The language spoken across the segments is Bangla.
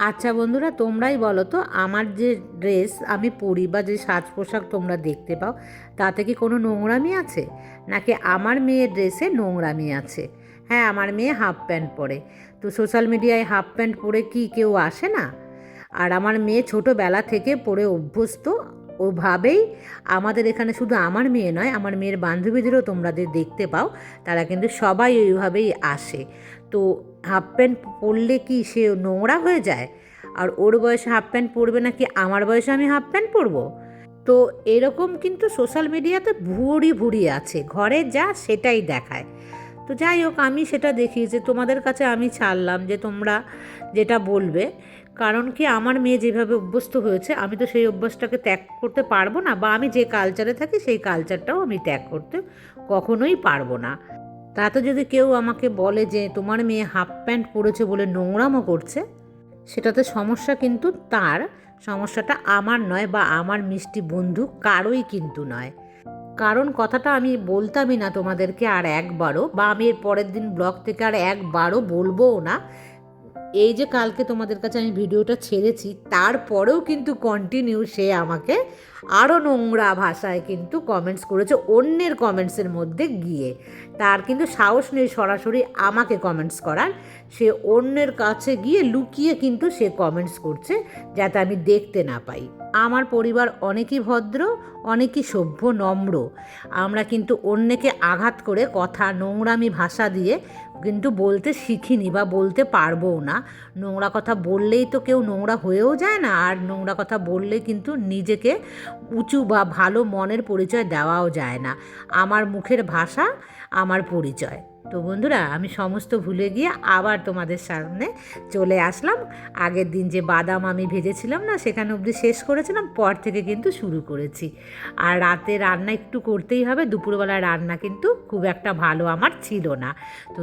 আচ্ছা বন্ধুরা, তোমরাই বলো তো, আমার যে ড্রেস, আমি পরি বা যে সাজ পোশাক তোমরা দেখতে পাও, তাতে কি কোনো নোংরামি আছে? নাকি আমার মেয়ের ড্রেসে নোংরামি আছে? হ্যাঁ আমার মেয়ে হাফ প্যান্ট পরে। তো সোশ্যাল মিডিয়ায় হাফ প্যান্ট পরে কি কেউ আসে না? আর আমার মেয়ে ছোটোবেলা থেকে পরে অভ্যস্ত, ওভাবেই আমাদের এখানে শুধু আমার মেয়ে নয়, আমার মেয়ের বান্ধবীদেরও তোমরা দেখতে পাও, তারা কিন্তু সবাই ওইভাবেই আসে। তো হাফ প্যান্ট পরলে কি সে নোংরা হয়ে যায়? আর ওর বয়সে হাফ প্যান্ট পরবে নাকি আমার বয়সে আমি হাফ প্যান্ট পরবো? তো এরকম কিন্তু সোশ্যাল মিডিয়াতে ভুড়ি ভুড়ি আছে। ঘরে যা সেটাই দেখায়। তো যাই হোক, আমি সেটা দেখি যে তোমাদের কাছে আমি ছাড়লাম যে তোমরা যেটা বলবে। কারণ কি আমার মেয়ে যেভাবে অভ্যস্ত হয়েছে, আমি তো সেই অভ্যাসটাকে ত্যাগ করতে পারব না। বা আমি যে কালচারে থাকি, সেই কালচারটাও আমি ত্যাগ করতে কখনোই পারব না। তাতে যদি কেউ আমাকে বলে যে তোমার মেয়ে হাফ প্যান্ট পরেছে বলে নোংরামো করছে, সেটাতে সমস্যা কিন্তু তার। সমস্যাটা আমার নয় বা আমার মিষ্টি বন্ধু কারোই কিন্তু নয়। কারণ কথাটা আমি বলতামই না তোমাদেরকে আর একবারও, বা আমি এর পরের দিন ব্লগ থেকে আর একবারও বলবোও না। এই যে কালকে তোমাদের কাছে আমি ভিডিওটা ছেড়েছি, তারপরেও কিন্তু কন্টিনিউ সে আমাকে আরও নোংরা ভাষায় কিন্তু কমেন্টস করেছে, অন্যের কমেন্টসের মধ্যে গিয়ে। তার কিন্তু সাহস নেই সরাসরি আমাকে কমেন্টস করার। সে অন্যের কাছে গিয়ে লুকিয়ে কিন্তু সে কমেন্টস করছে, যাতে আমি দেখতে না পাই। আমার পরিবার অনেকই ভদ্র, অনেকই সভ্য, নম্র। আমরা কিন্তু অন্যকে আঘাত করে কথা, নোংরামি ভাষা দিয়ে কিন্তু বলতে শিখিনি বা বলতে পারবও না। নোংরা কথা বললেই তো কেউ নোংরা হয়েও যায় না, আর নোংরা কথা বললে কিন্তু নিজেকে উঁচু বা ভালো মনের পরিচয় দেওয়াও যায় না। আমার মুখের ভাষা, আমার পরিচয়। তো বন্ধুরা, আমি সমস্ত ভুলে গিয়ে আবার তোমাদের সামনে চলে আসলাম। আগের দিন যে বাদাম আমি ভেজেছিলাম না, সেখানে অবধি শেষ করেছিলাম, পর থেকে কিন্তু শুরু করেছি। আর রাতে রান্না একটু করতেই হবে, দুপুরবেলা রান্না কিন্তু খুব একটা ভালো আমার ছিল না। তো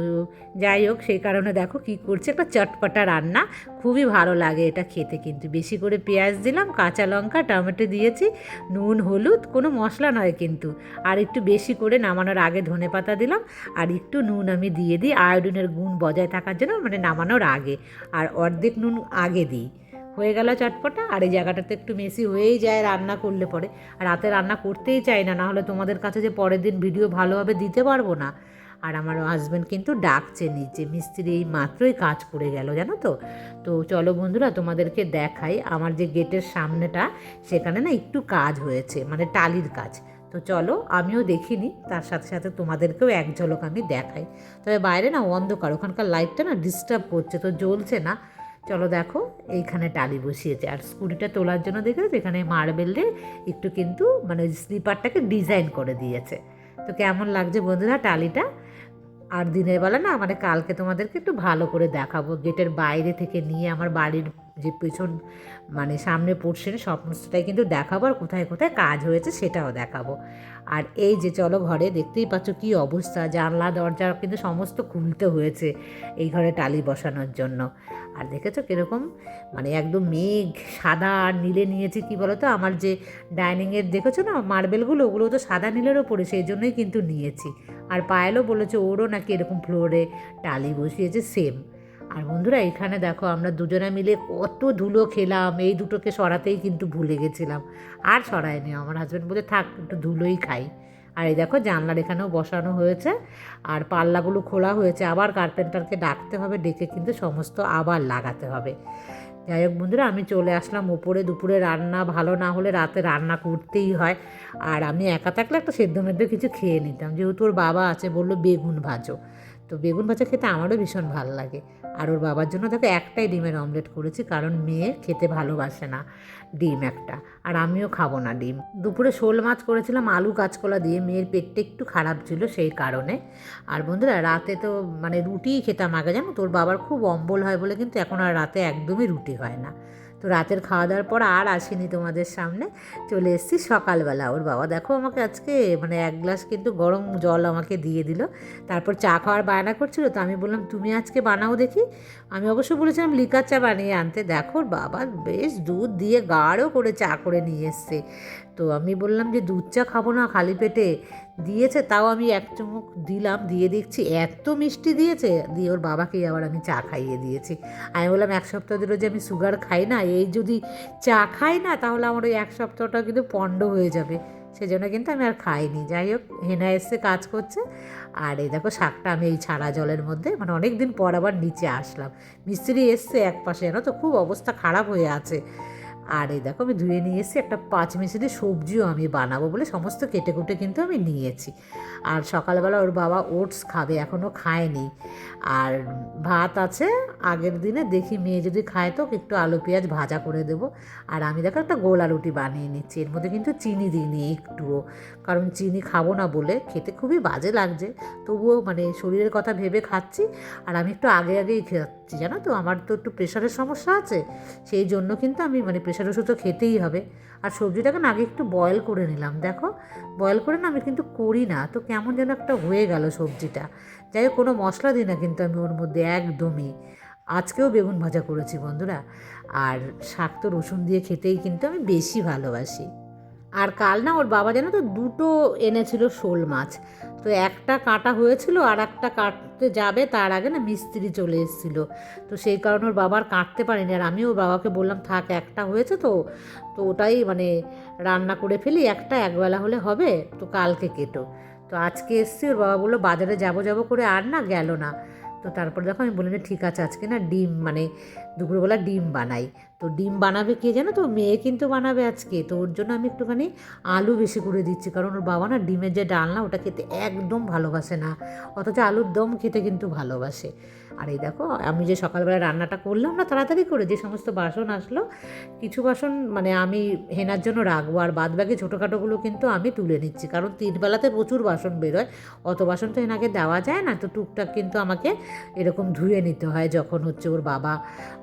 যাই হোক, সেই কারণে দেখো কি করছে, একটা চটপটা রান্না, খুবই ভালো লাগে এটা খেতে কিন্তু। বেশি করে পেঁয়াজ দিলাম, কাঁচা লঙ্কা, টমেটো দিয়েছি, নুন, হলুদ, কোনো মশলা নয় কিন্তু। আর একটু বেশি করে নামানোর আগে ধনে পাতা দিলাম, আর একটু নুন আমি দিয়ে দিই। আয়োডিনের গুণ বজায় থাকার জন্য মানে নামানোর আগে। আর অর্ধেক নুন আগে দিই। হয়ে গেল চটপটা। আর এই জায়গাটাতে একটু মেশি হয়েই যায় রান্না করলে পরে। আর রাতে রান্না করতেই চাই না, নাহলে তোমাদের কাছে যে পরের দিন ভিডিও ভালোভাবে দিতে পারব না। আর আমার হাজব্যান্ড কিন্তু ডাকছে নিচে। মিস্ত্রি এই মাত্রই কাজ করে গেল, জানো তো? তো চলো বন্ধুরা, তোমাদেরকে দেখাই। আমার যে গেটের সামনেটা, সেখানে না একটু কাজ হয়েছে। মানে টালির কাজ। তো চলো আমিও দেখিনি তার সাথে সাথে তোমাদেরকেও এক ঝলক আমি দেখাই। তবে বাইরে না অন্ধকার, ওখানকার লাইটটা না ডিস্টার্ব করছে, তো জ্বলছে না। চলো দেখো, এইখানে টালি বসিয়েছে। আর স্কুটিটা তোলার জন্য দেখেছ, এখানে মার্বেল দিয়ে একটু কিন্তু মানে স্লিপারটাকে ডিজাইন করে দিয়েছে। তো কেমন লাগছে বন্ধুরা টালিটা? আর দিনের বেলা না মানে কালকে তোমাদেরকে একটু ভালো করে দেখাবো গেটের বাইরে থেকে নিয়ে আমার বাড়ির যে পেছন মানে সামনে পোর্শনে সমস্তটাই কিন্তু দেখাবো আর কোথায় কোথায় কাজ হয়েছে সেটাও দেখাবো। আর এই যে চলো ঘরে দেখতেই পাচ্ছ কী অবস্থা, জানলা, দরজা কিন্তু সমস্ত খুলতে হয়েছে এই ঘরে টালি বসানোর জন্য। আর দেখেছ কীরকম? মানে একদম মেঘ, সাদা আর নীলে নিয়েছি কি বলো তো আমার যে ডাইনিংয়ের দেখেছ না মার্বেলগুলো ওগুলো তো সাদা নীলের ওপরে, সেই জন্যই কিন্তু নিয়েছি। আর পায়েলও বলেছে, ওরও নাকি এরকম ফ্লোরে টালি বসিয়েছে সেম আর বন্ধুরা, এখানে দেখো আমরা দুজনে মিলে কত ধুলো খেলাম। এই দুটোকে সরাতেই কিন্তু ভুলে গেছিলাম। আর সরায়নি আমার হাজব্যান্ড বলে থাক, একটু ধুলোই খাই। আর এই দেখো, জানলার এখানেও বসানো হয়েছে। আর পাল্লাগুলো খোলা হয়েছে। আবার কার্পেন্টারকে ডাকতে হবে, ডেকে কিন্তু সমস্ত আবার লাগাতে হবে। যাই হোক বন্ধুরা, আমি চলে আসলাম ওপরে দুপুরে রান্না। ভালো না হলে রাতে রান্না করতেই হয়। আর আমি একা থাকলে একটা সেদ্ধ মেদ্ধ কিছু খেয়ে নিতাম। যেহেতু ওর বাবা আছে, বলল বেগুন ভাজো। তো বেগুন ভাজা খেতে আমারও ভীষণ ভালো লাগে। আর ওর বাবার জন্য দেখো একটাই ডিমের অমলেট করেছি, কারণ মেয়ে খেতে ভালোবাসে না ডিম একটা। আর আমিও খাব না ডিম। দুপুরে শোল মাছ করেছিলাম, আলু কাঁচকলা দিয়ে মেয়ের পেটটা একটু খারাপ ছিল সেই কারণে। আর বন্ধুরা, রাতে তো মানে রুটিই খেতাম আগে, জানো? তোর বাবার খুব অম্বল হয় বলে কিন্তু এখন আর রাতে একদমই রুটি হয় না। তো রাতের খাওয়া দাওয়ার পর আর আসিনি তোমাদের সামনে। চলে এসেছি সকালবেলা। ওর বাবা দেখো আমাকে আজকে মানে এক গ্লাস কিন্তু গরম জল আমাকে দিয়ে দিল। তারপর চা খাওয়ার বায়না করছিল, তো আমি বললাম, তুমি আজকে বানাও দেখি। আমি অবশ্য বলেছিলাম, লিকার চা বানিয়ে আনতে। দেখো বাবা বেশ দুধ দিয়ে গাঢ় করে চা করে নিয়ে এসছে। তো আমি বললাম যে, দুধ চা খাব না খালি পেটে? দিয়েছে, তাও আমি এক চুমুক দিলাম, দিয়ে দেখছি এত মিষ্টি দিয়েছে, দিয়ে ওর বাবাকেই আবার আমি চা খাইয়ে দিয়েছি। আমি বললাম, এক সপ্তাহ ধরে যে আমি সুগার খাই না, এই যদি চা খাই না, তাহলে আমার ওই এক সপ্তাহটা কিন্তু পণ্ড হয়ে যাবে। সেজন্য কিন্তু আমি আর খাইনি। যাই হোক, হেনা এসে কাজ করছে। আর এই দেখো, শাকটা আমি এই ছাড়া জলের মধ্যে মানে অনেক দিন পর আবার নিচে আসলাম। মিস্ত্রি এসছে এক পাশে, জানো তো? খুব অবস্থা খারাপ হয়ে আছে। আর এই দেখো আমি ধুয়ে নিয়ে এসেছি, একটা পাঁচ মিশিয়ে সবজিও আমি বানাবো বলে সমস্ত কেটে কুটে কিন্তু আমি নিয়েছি। আর সকালবেলা ওর বাবা ওটস খাবে এখনও খায়নি। আর ভাত আছে, আগের দিনে দেখি মেয়ে যদি খায় তো একটু আলু, পেঁয়াজ ভাজা করে দেবো। আর আমি দেখো একটা গোলা রুটি বানিয়ে নিচ্ছি, এর মধ্যে কিন্তু চিনি দিইনি একটুও। কারণ চিনি খাব না বলে খেতে খুবই বাজে লাগছে, তবুও মানে শরীরের কথা ভেবে খাচ্ছি। আর আমি একটু আগে আগেই খাচ্ছি, জানো তো? আমার তো একটু প্রেশারের সমস্যা আছে, সেই জন্য কিন্তু আমি মানে প্রেশার ওষুধ তো খেতেই হবে। আর সবজিটাকে না আগে একটু বয়েল করে নিলাম, দেখো? বয়েল করে না আমি কিন্তু করি না, তো কেমন যেন একটা হয়ে গেল সবজিটা। যাই হোক, কোনো মশলা দিই না কিন্তু আমি ওর মধ্যে একদমই। আজকেও বেগুন ভাজা করেছি বন্ধুরা, আর শাক তো রসুন দিয়ে খেতেই কিন্তু আমি বেশি ভালোবাসি। আর কাল না ওর বাবা জানো তো দুটো এনেছিল শোল মাছ। তো একটা কাটা হয়েছিল আর একটা কাটতে যাবে তার আগে না মিস্ত্রি চলে এসেছিল। তো সেই কারণে ওর বাবার কাটতে পারেনি। আর আমি ওর বাবাকে বললাম, থাক, একটা হয়েছে তো। তো ওটাই মানে রান্না করে ফেলি, একটা একবেলা হলে হবে, তো কালকে কেটো। তো আজকে এসছি, ওর বাবা বলল, বাজারে যাব যাব করে আর না গেল না। তো তারপর দেখো আমি বলি যে ঠিক আছে, আজকে না ডিম মানে দুপুরবেলা ডিম বানাই। তো ডিম বানাবে কে জানো তো? মেয়ে কিন্তু বানাবে আজকে। তো ওর জন্য আমি একটুখানি আলু বেশি করে দিচ্ছি। কারণ ওর বাবা না ডিমের যে ডালনা, ওটা খেতে একদম ভালোবাসে না। অথচ আলুর দম খেতে কিন্তু ভালোবাসে। আর এই দেখো, আমি যে সকালবেলা রান্নাটা করলাম না, তাড়াতাড়ি করে যে সমস্ত বাসন আসলো, কিছু বাসন মানে আমি হেনার জন্য রাখব, আর বাদ বাকি ছোটোখাটোগুলো কিন্তু আমি তুলে নিচ্ছি, কারণ তিনবেলাতে প্রচুর বাসন বেরোয়, অত বাসন তো হেনাকে দেওয়া যায় না, তো টুকটাক কিন্তু আমাকে এরকম ধুয়ে নিতে হয় যখন হচ্ছে ওর বাবা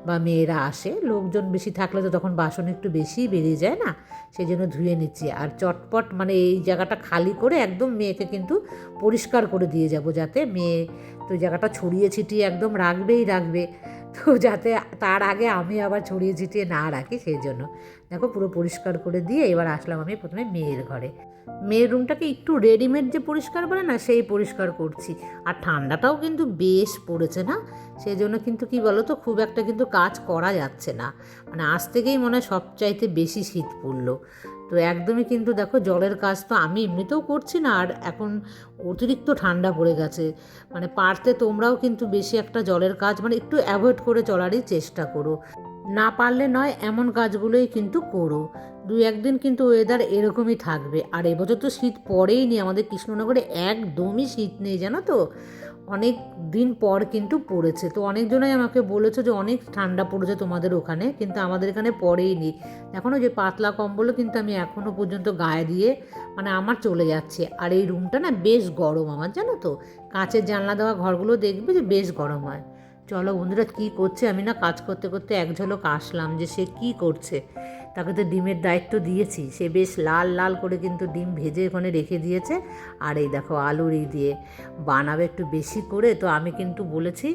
বা মেয়েরা আসে, লোকজন বেশি থাকলে তো তখন বাসন একটু বেশিই বেরিয়ে যায় না, সেই জন্য ধুয়ে নিচ্ছি, আর চটপট মানে এই জায়গাটা খালি করে একদম মেয়েকে কিন্তু পরিষ্কার করে দিয়ে যাব, যাতে মেয়ে তো জায়গাটা ছড়িয়ে ছিটিয়ে একদম রাখবেই রাখবে। তো যাতে তার আগে আমি আবার ছড়িয়ে ছিটিয়ে না রাখি সেই জন্য। দেখো পুরো পরিষ্কার করে দিয়ে এবার আসলাম আমি প্রথমে মেয়ের ঘরে। মেয়ের রুমটাকে একটু রেডিমেড যে পরিষ্কার করে না সেই পরিষ্কার করছি। আর ঠান্ডাটাও কিন্তু বেশ পড়েছে না? সেই জন্য কিন্তু কি বলো তো খুব একটা কিন্তু কাজ করা যাচ্ছে না। মানে আজ থেকেই মনে হয় সবচাইতে বেশি শীত পড়ল। তো একদমই কিন্তু দেখো জলের কাজ তো আমি এমনিতেও করছি না, আর এখন অতিরিক্ত ঠান্ডা পড়ে গেছে। মানে পারতে তোমরাও কিন্তু বেশি একটা জলের কাজ মানে একটু অ্যাভয়েড করে চলারই চেষ্টা করো। না পারলে নয়, এমন কাজগুলোই কিন্তু করো। দু একদিন কিন্তু ওয়েদার এরকমই থাকবে। আর এবছর তো শীত পড়েই নি, আমাদের কৃষ্ণনগরে একদমই শীত নেই, জানো তো? অনেক দিন পর কিন্তু পড়েছে। তো অনেকজনাই আমাকে বলেছে যে, অনেক ঠান্ডা পড়েছে তোমাদের ওখানে, কিন্তু আমাদের এখানে পড়েই নি এখনও যে পাতলা কম্বলও কিন্তু আমি এখনও পর্যন্ত গায়ে দিয়ে মানে আমার চলে যাচ্ছে। আর এই রুমটা না বেশ গরম আমার, জানো তো? কাঁচের জানলা দেওয়া ঘরগুলো দেখবে যে বেশ গরম হয়। চলো বন্ধুরা, কী করছে? আমি না কাজ করতে করতে এক ঝলক আসলাম যে সে কী করছে। তাকে তো ডিমের দায়িত্ব দিয়েছি। সে বেশ লাল লাল করে কিন্তু ডিম ভেজে ওখানে রেখে দিয়েছে। আর এই দেখো আলুর এই দিয়ে বানাবে একটু বেশি করে। তো আমি কিন্তু বলেছি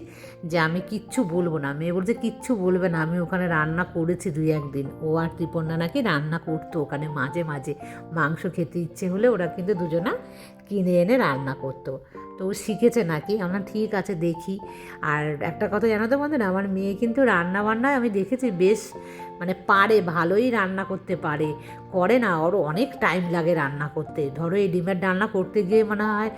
যে আমি কিচ্ছু বলব না। মেয়ে বলছে, কিচ্ছু বলবে না। আমি ওখানে রান্না করেছি দুই একদিন ও আর ত্রিপর্ণা নাকি রান্না করতো ওখানে মাঝে মাঝে। মাংস খেতে ইচ্ছে হলে ওরা কিন্তু দুজনা কিনে এনে রান্না করতো। তো ও শিখেছে নাকি? আমরা ঠিক আছে, দেখি। আর একটা কথা জানো তো বন্ধু না আমার মেয়ে কিন্তু রান্না বান্নায় আমি দেখেছি বেশ মানে পারে, ভালোই রান্না করতে পারে। করে না, ওর অনেক টাইম লাগে রান্না করতে। ধরো এই ডিমের রান্না করতে গিয়ে মনে হয়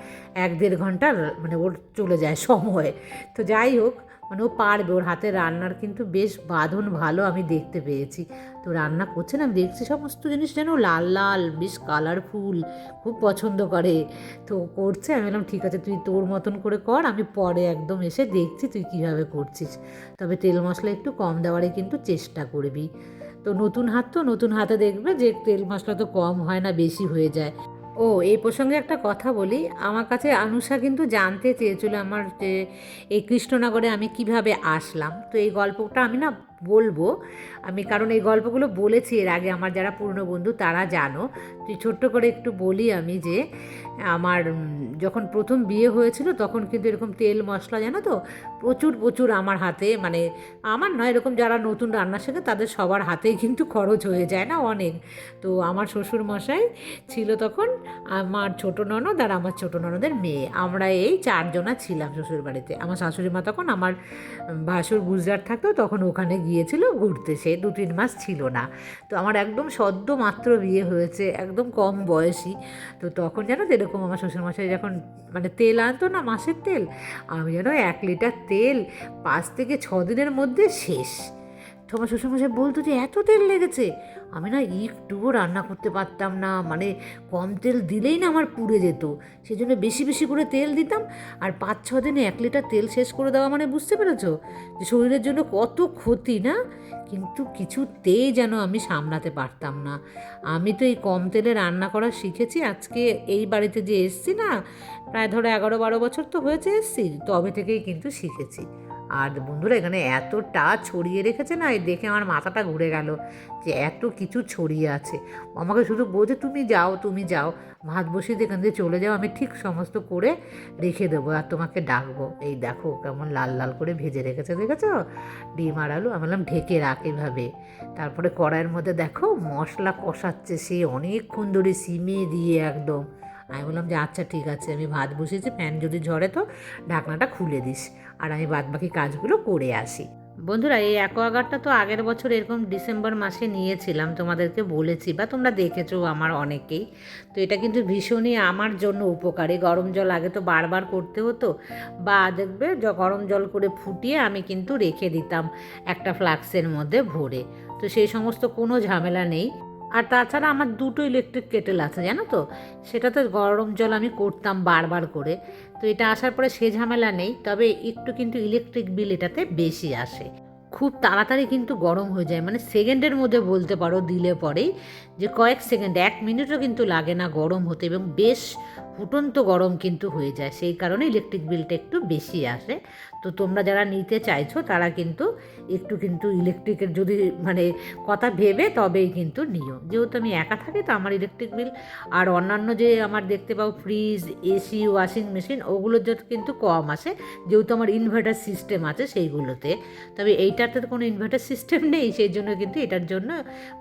এক দেড় ঘণ্টা মানে ওর চলে যায় সময়। তো যাই হোক মানে ও পারবে, ওর হাতে রান্নার কিন্তু বেশ বাঁধন ভালো আমি দেখতে পেয়েছি। তো রান্না করছে না দেখছি সমস্ত জিনিস যেন লাল লাল, বেশ কালারফুল খুব পছন্দ করে। তো করছে, আমি বললাম, ঠিক আছে, তুই তোর মতন করে কর, আমি পরে একদম এসে দেখছি তুই কীভাবে করছিস। তবে তেল মশলা একটু কম দেওয়ারই কিন্তু চেষ্টা করবি। তো নতুন হাত তো নতুন হাতে দেখবে যে তেল মশলা তো কম হয় না, বেশি হয়ে যায়। ও, এই প্রসঙ্গে একটা কথা বলি। আমার কাছে আনুষা কিন্তু জানতে চেয়েছিল আমার যে এই কৃষ্ণনগরে আমি কীভাবে আসলাম। তো এই গল্পটা আমি না বলব, আমি কারণ এই গল্পগুলো বলেছি এর আগে আমার যারা পুরনো বন্ধু তারা জানো। তুই ছোট্ট করে একটু বলি আমি যে, আমার যখন প্রথম বিয়ে হয়েছিল তখন কিন্তু এরকম তেল মশলা জানো তো, প্রচুর প্রচুর আমার হাতে মানে আমার নয়, এরকম যারা নতুন রান্না শেখে তাদের সবার হাতেই কিন্তু খরচ হয়ে যায় না অনেক। তো আমার শ্বশুর মশাই ছিল তখন আমার ছোট ননদ আর আমার ছোট ননদের মেয়ে। আমরা এই চারজনা ছিলাম শ্বশুর বাড়িতে আমার শাশুড়ি মা তখন আমার ভাসুর গুজরাট থাকতো তখন ওখানে গিয়েছিল, ঘুরতে। সে দু তিন মাস ছিল না। তো আমার একদম সদ্য মাত্র বিয়ে হয়েছে, একদম কম বয়সী। তো তখন যেন যেরকম আমার শ্বশুরমশাই যখন মানে তেল আনতো না, মাসের তেল, আমি যেন এক লিটার তেল পাঁচ থেকে ছ দিনের মধ্যে শেষ। তো আমার শ্বশুরমশাই বলতো যে, এত তেল লেগেছে। আমি না একটুও রান্না করতে পারতাম না মানে কম তেল দিলেই না আমার পুড়ে যেত। সেই জন্য বেশি বেশি করে তেল দিতাম। আর পাঁচ, ছ দিনে এক লিটার তেল শেষ করে দেওয়া মানে বুঝতে পেরেছ? যে, শরীরের জন্য কত ক্ষতি, না? কিন্তু কিছুতেই যেন আমি সামলাতে পারতাম না। আমি তো এই কম তেলে রান্না করা শিখেছি। আজকে এই বাড়িতে যে এসছি না, প্রায় ধরো এগারো, বারো বছর তো হয়েছে এসছি, তবে থেকেই কিন্তু শিখেছি। আর বন্ধুরা এখানে এতটা ছড়িয়ে রেখেছে না দেখে আমার মাথাটা ঘুরে গেল যে এত কিছু ছড়িয়ে আছে। আমাকে শুধু বলছে, তুমি যাও তুমি যাও, ভাত বসিয়ে দিয়ে এখান থেকে চলে যাও, আমি ঠিক সমস্ত করে রেখে দেবো আর তোমাকে ডাকবো। এই দেখো কেমন লাল লাল করে ভেজে রেখেছে, দেখেছ? ডিম আর আলু, আমি বললাম, ঢেকে রাখ এভাবে। তারপরে কড়াইয়ের মধ্যে দেখো মশলা কষাচ্ছে সে অনেকক্ষণ ধরে, সিমে দিয়ে একদম আমি বললাম যে আচ্ছা ঠিক আছে, আমি ভাত বসিয়েছি, ফ্যান যদি ঝরে তো ঢাকনাটা খুলে দিস। আর আমি বাদ বাকি কাজগুলো করে আসি। বন্ধুরা, এই অ্যাকোয়াগার্ডটা তো আগের বছর এরকম ডিসেম্বর মাসে নিয়েছিলাম, তোমাদেরকে বলেছি বা তোমরা দেখেছ আমার অনেকেই। তো এটা কিন্তু ভীষণই আমার জন্য উপকারী। গরম জল আগে তো বারবার করতে হতো বা দেখবে গরম জল করে ফুটিয়ে আমি কিন্তু রেখে দিতাম একটা ফ্লাক্সের মধ্যে ভরে। তো সেই সমস্ত কোনো ঝামেলা নেই। আর তাছাড়া আমার দুটো ইলেকট্রিক কেটেল আছে, জানো তো? সেটাতে গরম জল আমি করতাম বারবার করে। তো এটা আসার পরে সে ঝামেলা নেই, তবে একটু কিন্তু ইলেকট্রিক বিল এটাতে বেশি আসে। খুব তাড়াতাড়ি কিন্তু গরম হয়ে যায়। মানে সেকেন্ডের মধ্যে বলতে পারো দিলে পরেই। যে কয়েক সেকেন্ড, এক মিনিটও কিন্তু লাগে না গরম হতে এবং বেশ ফুটন্ত গরম কিন্তু হয়ে যায়। সেই কারণে ইলেকট্রিক বিলটা একটু বেশি আসে। তো তোমরা যারা নিতে চাইছো, তারা কিন্তু একটু কিন্তু ইলেকট্রিকের যদি মানে কথা ভেবে তবেই কিন্তু নিও। যেহেতু আমি একা থাকি, তো আমার ইলেকট্রিক বিল আর অন্যান্য যে আমার দেখতে পাও ফ্রিজ এসি ওয়াশিং মেশিন ওগুলোর যত কিন্তু কম আসে। যেহেতু আমার ইনভার্টার সিস্টেম আছে সেইগুলোতে। তবে এইটাতে তো কোনো ইনভার্টার সিস্টেম নেই, সেই জন্য কিন্তু এটার জন্য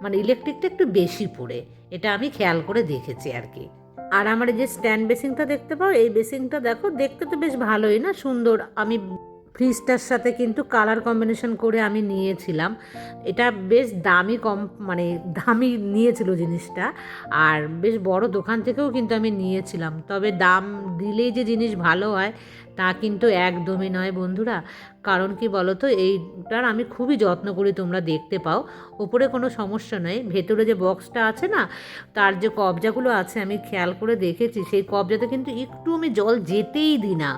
মানে ইলেকট্রিকটা একটু বেশি পড়ে। এটা আমি খেয়াল করে দেখেছি আর কি। আর আমার যে স্ট্যান্ড বেসিংটা দেখতে পাও? এই বেসিংটা দেখো, দেখতে তো বেশ ভালোই না? সুন্দর। আমি ফ্রিজটার সাথে কিন্তু কালার কম্বিনেশন করে আমি নিয়েছিলাম। এটা বেশ দামি কম মানে দামি নিয়েছিল জিনিসটা। আর বেশ বড় দোকান থেকেও কিন্তু আমি নিয়েছিলাম। তবে দাম দিলেই যে জিনিস ভালো হয় তা কিন্তু একদমই নয় বন্ধুরা। কারণ কি বলো তো এইটার আমি খুবই যত্ন করি তোমরা দেখতে পাও। ওপরে কোনো সমস্যা নেই। ভেতরে যে বক্সটা আছে না, তার যে কবজাগুলো আছে, আমি খেয়াল করে দেখেছি। সেই কবজাতে কিন্তু একটু আমি জল যেতেই দিই না।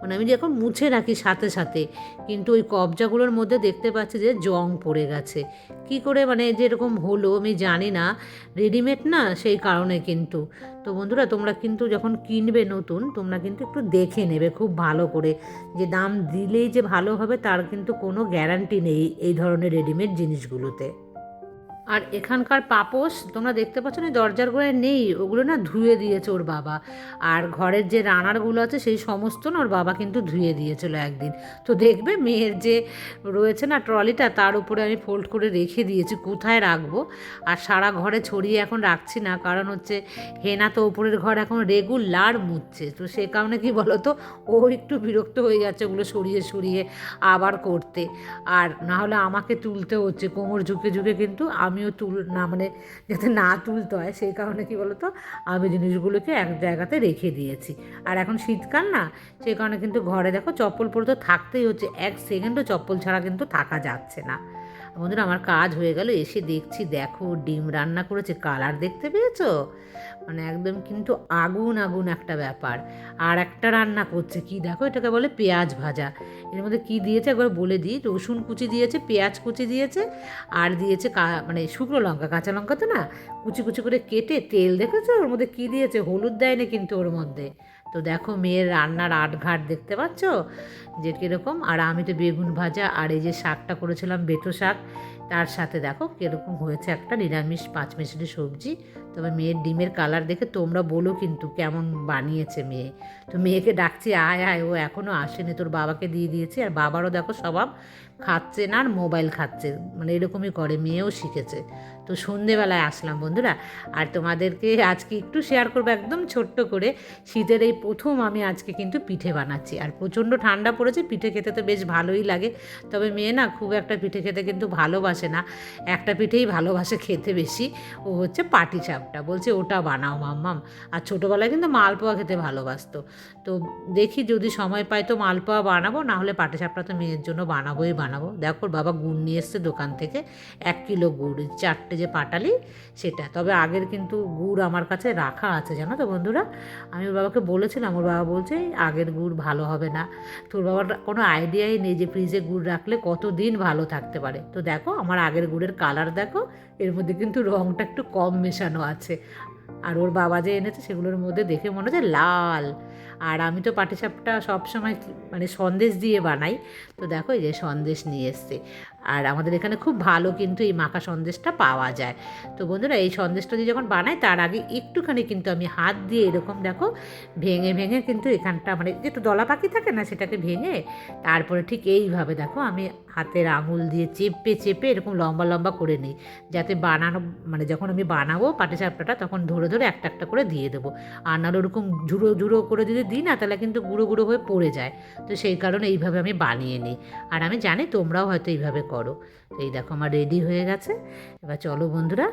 মানে আমি যখন মুছে রাখি সাথে সাথে। কিন্তু ওই কবজাগুলোর মধ্যে দেখতে পাচ্ছি যে জং পড়ে গেছে। কি করে মানে যেরকম হলো আমি জানি না। রেডিমেড না, সেই কারণে কিন্তু। তো বন্ধুরা, তোমরা কিন্তু যখন কিনবে নতুন, তোমরা কিন্তু একটু দেখে নেবে খুব ভালো করে যে দাম দিলেই যে ভালো হবে, তার কিন্তু কোনো গ্যারান্টি নেই এই ধরনের রেডিমেড জিনিসগুলোতে। আর এখানকার পাপোশ তোমরা দেখতে পাচ্ছ না, দরজার গোড়ায় নেই, ওগুলো না ধুয়ে দিয়েছে ওর বাবা। আর ঘরের যে রানারগুলো আছে, সেই সমস্ত না ওর বাবা কিন্তু ধুয়ে দিয়েছিল একদিন। তো দেখবে মেয়ের যে রয়েছে না ট্রলিটা, তার উপরে আমি ফোল্ড করে রেখে দিয়েছি, কোথায় রাখব? আর সারা ঘরে ছড়িয়ে এখন রাখছি না, কারণ হচ্ছে হেনা তো উপরের ঘর এখন রেগুলার মুচ্ছে তো সে কারণে কি বলো তো ও একটু বিরক্ত হয়ে যাচ্ছে ওগুলো সরিয়ে সরিয়ে আবার করতে। আর না হলে আমাকে তুলতে হচ্ছে, কোমর ঝুঁকে ঝুঁকে কিন্তু আমিও তুল, না মানে যাতে না তুলতে হয়, সেই কারণে কি বলো তো আমি জিনিসগুলোকে এক জায়গাতে রেখে দিয়েছি। আর এখন শীতকাল না, সেই কারণে কিন্তু ঘরে দেখো চপ্পল পরে তো থাকতেই হচ্ছে, এক সেকেন্ডও চপ্পল ছাড়া কিন্তু থাকা যাচ্ছে না। বন্ধুরা, আমার কাজ হয়ে গেল। এসে দেখছি, দেখো, ডিম রান্না করেছে। কালার দেখতে পেয়েছ? মানে একদম কিন্তু আগুন আগুন একটা ব্যাপার। আর একটা রান্না করছে কি? দেখো, এটাকে বলে পেঁয়াজ ভাজা। এর মধ্যে কি দিয়েছে? একবার বলে দিই। রসুন কুচি দিয়েছে, পেঁয়াজ কুচি দিয়েছে, আর দিয়েছে মানে শুকনো লঙ্কা, কাঁচা লঙ্কা তো না? কুচি কুচি করে কেটে তেল, দেখেছ? ওর মধ্যে কি দিয়েছে? হলুদ দেয় না কিন্তু ওর মধ্যে। তো দেখো মেয়ের রান্নার আটঘাট দেখতে পাচ্ছ? যে কীরকম, আর আমি তো বেগুন ভাজা আর এই যে শাকটা করেছিলাম, বেটো শাক, তার সাথে দেখো কীরকম হয়েছে একটা নিরামিষ পাঁচ মিশালি সবজি। তবে মেয়ের ডিমের কালার দেখে তোমরা বলো কিন্তু কেমন বানিয়েছে মেয়ে। তো মেয়েকে ডাকছি, আয় আয়, ও এখনও আসেনি, তোর বাবাকে দিয়ে দিয়েছি, আর বাবারও দেখো স্বভাব খাচ্ছে না আর মোবাইল খাচ্ছে। মানে এরকমই করে, মেয়েও শিখেছে। তো সন্ধেবেলায় আসলাম বন্ধুরা। আর তোমাদেরকে আজকে একটু শেয়ার করব একদম ছোট্ট করে। শীতের এই প্রথম আমি আজকে কিন্তু পিঠে বানাচ্ছি। আর প্রচণ্ড ঠান্ডা পড়েছে, পিঠে খেতে তো বেশ ভালোই লাগে। তবে মেয়ে না খুব একটা পিঠে খেতে কিন্তু ভালোবাসে না। একটা পিঠেই ভালোবাসে খেতে বেশি। ও হচ্ছে পাটি চাপটা। বলছে, ওটা বানাও মাম্মাম। আর ছোটোবেলায় কিন্তু মালপোয়া খেতে ভালোবাসতো। তো দেখি যদি সময় পাই তো মালপোয়া বানাবো, না হলে পাটি চাপটা তো মেয়ের জন্য বানাবোই বানাবো। দেখো, ওর বাবা গুড় নিয়ে এসছে দোকান থেকে। এক কিলো গুড়, চারটে যে পাটালি, সেটা। তবে আগের কিন্তু গুড় আমার কাছে রাখা আছে, জানো তো বন্ধুরা? আমি ওর বাবাকে বলেছিলাম, ওর বাবা বলছে, আগের গুড় ভালো হবে না। তোর বাবার কোনো আইডিয়াই নেই যে ফ্রিজে গুড় রাখলে কত দিন ভালো থাকতে পারে। তো দেখো, আমার আগের গুড়ের কালার দেখো, এর মধ্যে কিন্তু রঙটা একটু কম মেশানো আছে। আর ওর বাবা যে এনেছে সেগুলোর মধ্যে দেখে মনে হচ্ছে লাল। আর আমি তো পাটিসাপটা সবসময় মানে সন্দেশ দিয়ে বানাই। তো দেখো এই যে সন্দেশ নিয়ে এসছে। আর আমাদের এখানে খুব ভালো কিন্তু এই মাখা সন্দেশটা পাওয়া যায়। তো বন্ধুরা, এই সন্দেশটা দিয়ে যখন বানাই, তার আগে একটুখানি কিন্তু আমি হাত দিয়ে এরকম দেখো ভেঙে ভেঙে কিন্তু এখানটা মানে যে একটু দলা পাখি থাকে না, সেটাকে ভেঙে তারপরে ঠিক এইভাবে দেখো আমি হাতের আঙুল দিয়ে চেপে চেপে এরকম লম্বা লম্বা করে নিই। যাতে বানানো মানে যখন আমি বানাবো পাটিসাপটাটা তখন ধরে ধরে একটা একটা করে দিয়ে দেবো। আর নাহলে ওরকম ঝুড়ো ঝুড়ো করে যদি দিই না, তাহলে কিন্তু গুঁড়ো গুঁড়ো হয়ে পড়ে যায়। তো সেই কারণে এইভাবে আমি বানিয়ে নিই। আর আমি জানি তোমরাও হয়তো এইভাবে করো। তো এই দেখো আমার রেডি হয়ে গেছে। এবার চলো বন্ধুরা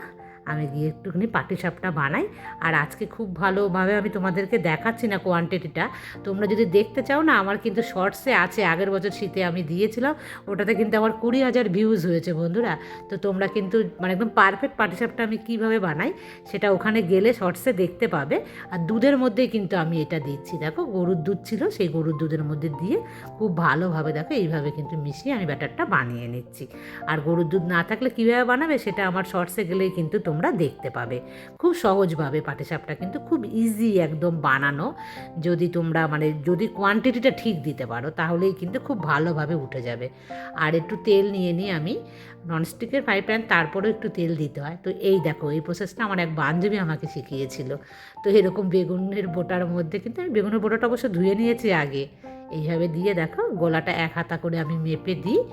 আমি গিয়ে একটুখানি পাটিসাপটা বানাই। আর আজকে খুব ভালোভাবে আমি তোমাদেরকে দেখাচ্ছি না কোয়ান্টিটিটা তোমরা যদি দেখতে চাও না, আমার কিন্তু শর্টসে আছে, আগের বছর শীতে আমি দিয়েছিলাম, ওটাতে কিন্তু আমার কুড়ি হাজার ভিউজ হয়েছে বন্ধুরা। তো তোমরা কিন্তু মানে একদম পারফেক্ট পাটিসাপটা আমি কীভাবে বানাই, সেটা ওখানে গেলে শর্টসে দেখতে পাবে। আর দুধের মধ্যেই কিন্তু আমি এটা দিচ্ছি। দেখো, গরুর দুধ ছিল, সেই গরুর দুধের মধ্যে দিয়ে খুব ভালোভাবে দেখো, এইভাবে কিন্তু মিশিয়ে আমি ব্যাটারটা বানিয়ে নিচ্ছি। আর গরুর দুধ না থাকলে কীভাবে বানাবে, সেটা আমার শর্টসে গেলেই কিন্তু তোমরা দেখতে পাবে। খুব সহজভাবে পাটিসাপটা কিন্তু খুব ইজি একদম বানানো। যদি তোমরা মানে যদি কোয়ান্টিটিটা ঠিক দিতে পারো, তাহলেই কিন্তু খুব ভালোভাবে উঠে যাবে। আর একটু তেল নিয়ে নিয়ে আমি ননস্টিকের ফ্রাই প্যান তারপরেও একটু তেল দিতে হয়। তো এই দেখো, এই প্রসেসটা আমার এক বান্ধবী আমাকে শিখিয়েছিল। তো এরকম বেগুনের বোটার মধ্যে কিন্তু আমি বেগুনের বোটাটা অবশ্য ধুয়ে নিয়েছি আগে। এইভাবে দিয়ে দেখো, গোলাটা এক হাতা করে আমি মেপে দিই।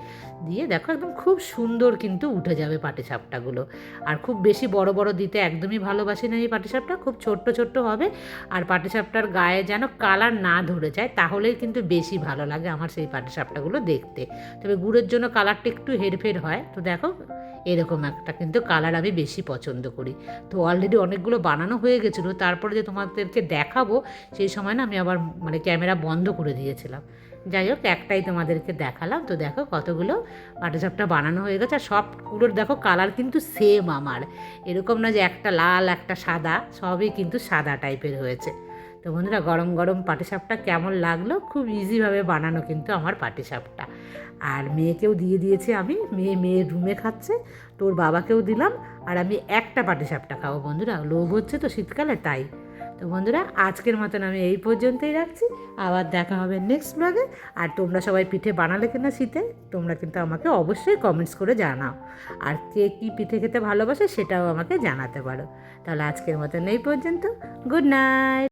দিয়ে দেখো একদম খুব সুন্দর কিন্তু উঠে যাবে পাটিসাপটাগুলো। আর খুব বেশি বড় বড় দিতে একদমই ভালোবাসি না এই পাটিসাপটা, খুব ছোট্ট ছোট্ট হবে। আর পাটিসাপটার গায়ে যেন কালার না ধরে যায়, তাহলেই কিন্তু বেশি ভালো লাগে আমার সেই পাটিসাপটাগুলো দেখতে। তবে গুড়ের জন্য কালারটা একটু হেরফের হয়। তো দেখো এরকম একটা, কিন্তু কালার আমি বেশি পছন্দ করি। তো অলরেডি অনেকগুলো বানানো হয়ে গেছিল, তারপরে যে তোমাদেরকে দেখাবো, সেই সময় না আমি আবার মানে ক্যামেরা বন্ধ করে দিয়েছিলাম। যাই হোক, একটাই তোমাদেরকে দেখালাম। তো দেখো কতগুলো পাটিসাপটা বানানো হয়ে গেছে, আর সবগুলোর দেখো কালার কিন্তু সেম আমার। এরকম না যে একটা লাল, একটা সাদা, সবই কিন্তু সাদা টাইপের হয়েছে। তো বন্ধুরা গরম গরম পাটিসাপটা কেমন লাগল? খুব ইজিভাবে বানানো কিন্তু আমার পাটিসাপটা। আর মেয়েকেও দিয়ে দিয়েছি আমি, মেয়ে মেয়ের রুমে খাচ্ছে তোর বাবাকেও দিলাম, আর আমি একটা পাটিসাপটা খাব বন্ধুরা। লোভ হচ্ছে তো শীতকালে, তাই। তো বন্ধুরা, আজকের মতন আমি এই পর্যন্তই রাখছি। আবার দেখা হবে নেক্সট ব্লগে আর তোমরা সবাই পিঠে বানালে কিনা শীতে, তোমরা কিন্তু আমাকে অবশ্যই কমেন্টস করে জানাও। আর কে কী পিঠে খেতে ভালোবাসে সেটাও আমাকে জানাতে পারো। তাহলে আজকের মতন এই পর্যন্ত। Good night